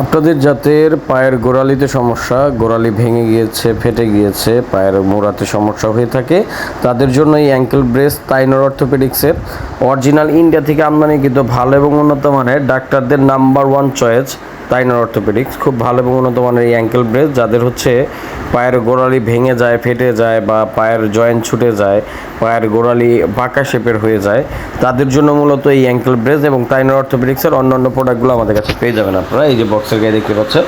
আপনাদের জাতের পায়ের গোড়ালিতে সমস্যা, গোড়ালি ভেঙে গিয়েছে, ফেটে গিয়েছে, পায়ের মোড়াতে সমস্যা হয়ে থাকে। তাদের জন্য এই অ্যাঙ্কেল ব্রেস তাইনোর অর্থোপেডিক্সের অরিজিনাল ইন্ডিয়া থেকে আমদানি কিন্তু ভালো এবং উন্নত মানের, ডাক্তারদের number one choice Tynor orthopaedics. খুব ভালো এবং উন্নত মানের এই অ্যাঙ্কেল ব্রেস যাদের হচ্ছে পায়ের গোড়ালি ভেঙে যায়, ফেটে যায় বা পায়ের জয়েন্ট ছুটে যায়, পায়ের গোড়ালি বাঁকা শেপের হয়ে যায়, তাদের জন্য মূলত এই অ্যাঙ্কেল ব্রেস এবং তাইনোর অর্থোপেডিক্সের অন্যান্য প্রোডাক্টগুলো আমাদের কাছে পেয়ে যাবেন আপনারা। এই যে বক্সের গায়ে দেখতে পাচ্ছেন।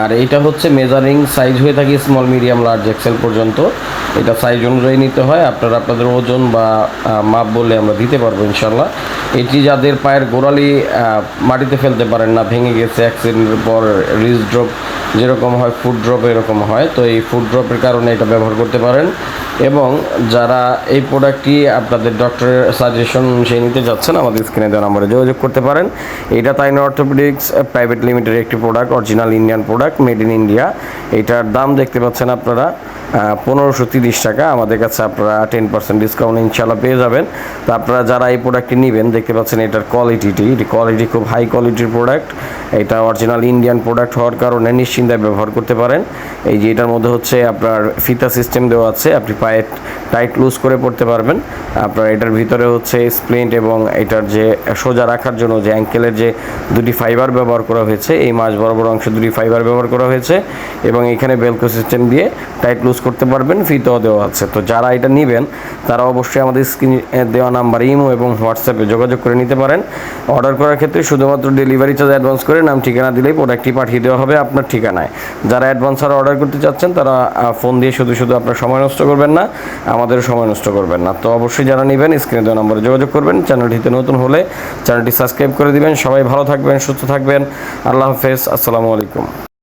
আর এইটা হচ্ছে মেজারিং সাইজ হয়ে থাকে স্মল মিডিয়াম লার্জ এক্সেল পর্যন্ত। এটা সাইজ অনুযায়ী নিতে হয়। আপনারা আপনাদের ওজন বা মাপ বলে আমরা দিতে পারব ইনশাল্লাহ এটি যাদের পায়ের গোড়ালি মাটিতে ফেলতে পারেন না, ভেঙে গেছে অ্যাক্সিডেন্টের পর রিস ড্রপ যেরকম হয় ফুড ড্রপ এরকম হয়, তো এই ফুড ড্রপের কারণে এটা ব্যবহার করতে পারেন। এবং যারা এই প্রোডাক্টটি আপনাদের ডক্টরের সাজেশন সেই নিতে যাচ্ছেন, আমাদের স্ক্রিনে দেওয়া নম্বরে যোগাযোগ করতে পারেন। এটা তাইন অর্থোপেডিক্স প্রাইভেট লিমিটেড একটি product original Indian product made in India এটার দাম দেখতে পাচ্ছেন আপনারা পনেরোশো তিরিশ টাকা। আমাদের কাছে আপনারা টেন পার্সেন্ট ডিসকাউন্ট ইনশাল্লাহ পেয়ে যাবেন। তো আপনারা যারা এই প্রোডাক্টটি নেবেন, দেখতে পাচ্ছেন এটার কোয়ালিটিটি এটি কোয়ালিটি খুব হাই কোয়ালিটির প্রোডাক্ট এটা অরিজিনাল ইন্ডিয়ান প্রোডাক্ট হওয়ার কারণে নিশ্চিন্তায় ব্যবহার করতে পারেন। এই যে এটার মধ্যে হচ্ছে আপনার ফিতা সিস্টেম দেওয়া আছে, আপনি পায়ে টাইট লুজ করে পড়তে পারবেন। আপনার এটার ভিতরে হচ্ছে স্প্লিন্ট এবং এটার যে সোজা রাখার জন্য যে অ্যাঙ্কেলের যে দুটি ফাইবার ব্যবহার করা হয়েছে, এই মাছ বরাবর অংশে দুটি ফাইবার ব্যবহার করা হয়েছে। এবং এখানে বেলকো সিস্টেম দিয়ে টাইট লুজ করতে পারবেন ফিতাও দেওয়া আছে। তো যারা এটা নেবেন, তারা অবশ্যই আমাদের স্ক্রিনে দেওয়া নাম্বার ইমো এবং হোয়াটসঅ্যাপে যোগাযোগ করে নিতে পারেন। অর্ডার করার ক্ষেত্রে শুধুমাত্র ডেলিভারি চার্জ অ্যাডভান্স করে নাম, ঠিকানা দিলেই প্রোডাক্টটি পাঠিয়ে দেওয়া হবে আপনার ঠিকানায়। যারা অ্যাডভান্স আর অর্ডার করতে চাচ্ছেন, তারা ফোন দিয়ে শুধু শুধু আপনার সময় নষ্ট করবেন না আমাদের সময় নষ্ট করবেন না। তো অবশ্যই যারা নেবেন, স্ক্রিনে দেওয়া নম্বরে যোগাযোগ করবেন। চ্যানেলটিতে নতুন হলে চ্যানেলটি সাবস্ক্রাইব করে দিবেন। সবাই ভালো থাকবেন, সুস্থ থাকবেন। আল্লাহ হাফেজ, আসসালামু আলাইকুম।